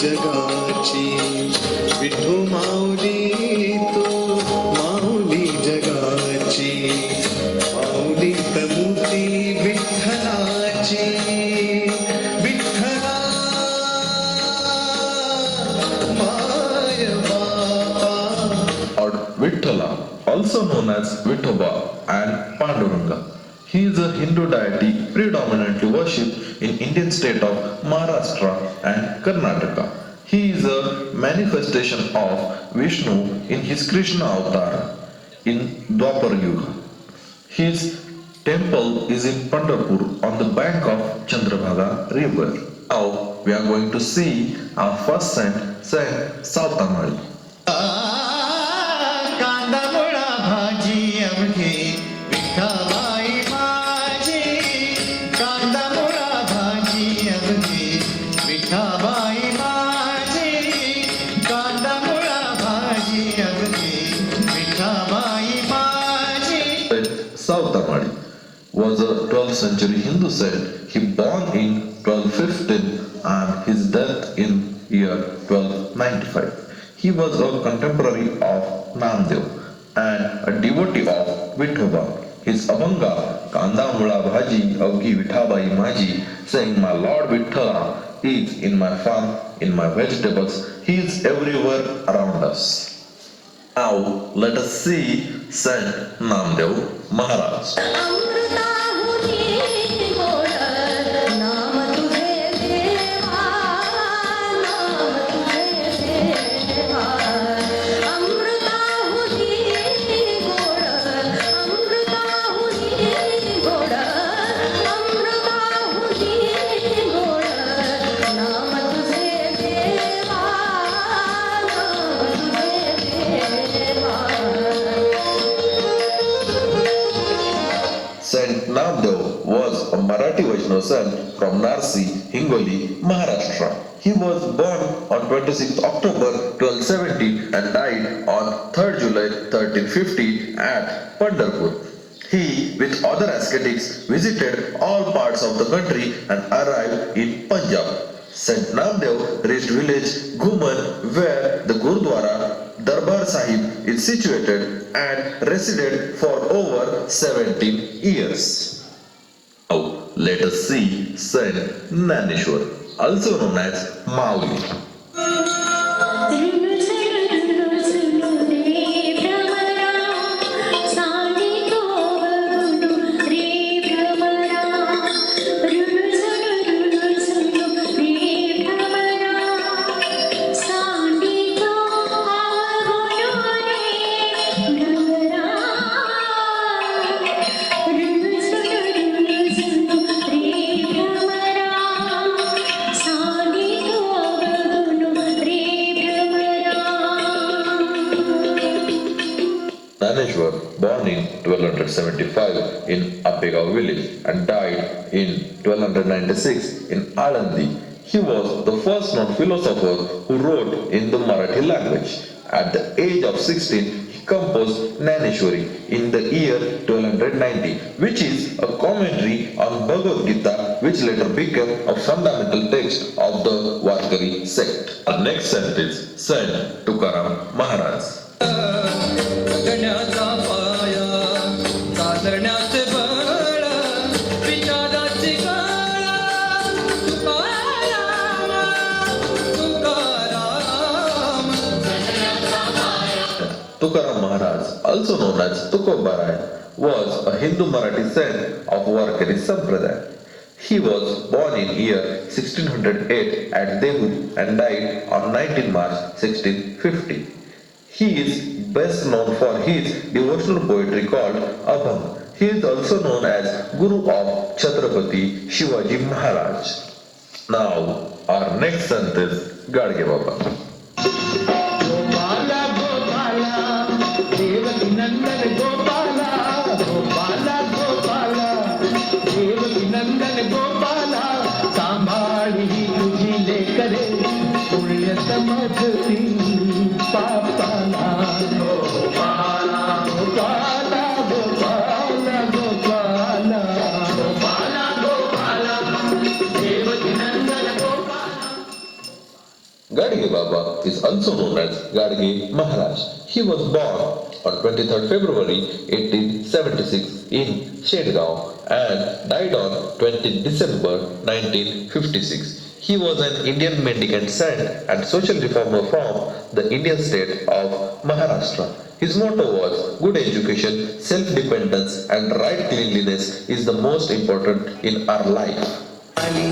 जगाची विठू माऊली तू माऊली जगाची माऊली तमुती विठ्ठलाची Vitthala also known as Vithoba and Panduranga. He is a Hindu deity predominantly worshipped in Indian state of Maharashtra and Karnataka. He is a manifestation of Vishnu in his Krishna avatar in Dwapar Yuga. His temple is in Pandapur on the bank of Chandrabhaga river. Now we are going to see our first saint, Saint Sautamari. Saint Sautamadi was a 12th century Hindu saint. He born in 1215 and his death in year 1295. He was a contemporary of Namdev and a devotee of Vithoba. His Abhanga Kanda Mula Bhaji Avgi Vithabai Maji saying my Lord Vithala is in my farm, in my vegetables, he is everywhere around us. Now let us see said Namdev Maharaj. From Narsi, Hingoli, Maharashtra. He was born on 26 October 1270 and died on 3rd July 1350 at Pandharpur. He, with other ascetics, visited all parts of the country and arrived in Punjab. Saint Namdev reached village Guman where the Gurdwara Darbar Sahib is situated and resided for over 17 years. Now let us see Saint Naneshwar, also known as Mauli. Yadeshwar, born in 1275 in Apegaon village and died in 1296 in Alandi. He was the first known philosopher who wrote in the Marathi language. At the age of 16, he composed Naneshwari in the year 1290, which is a commentary on Bhagavad Gita, which later became a fundamental text of the Varkari sect. Our next sentence said to Tukaram Maharaj. Tukaram Maharaj, also known as Tukobarai, was a Hindu Marathi saint of Varkari Sampradaya. He was born in year 1608 at Dehu and died on 19 March 1650. He is best known for his devotional poetry called Abhang. He is also known as Guru of Chhatrapati Shivaji Maharaj. Now, our next saint is Gadge Baba. नंदन गोपाला गोपाला गोपाला। देवकी नंदन गोपाला, सांभाळी तुझी लेकरे पुण्य समजती पापाला। Gadge Baba is also known as Gadge Maharaj. He was born on 23rd February 1876 in Shedgaon and died on 20 December 1956. He was an Indian mendicant saint and social reformer from the Indian state of Maharashtra. His motto was good education, self-dependence and right cleanliness is the most important in our life. आली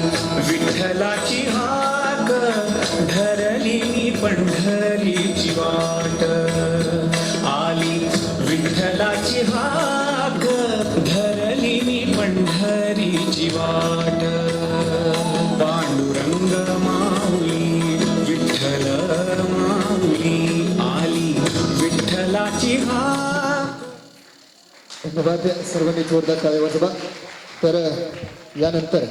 विठ्ठलाची हाक धरली मी पंढरीची वाट आली विठ्ठलाची हाक धरली मी पंढरीची वाट पांडुरंग माऊली विठ्ठल माऊली आली. विठ्ठलाची हाक. धन्यवाद सर्वांनी जोरदार टाळ्या तर यानंतर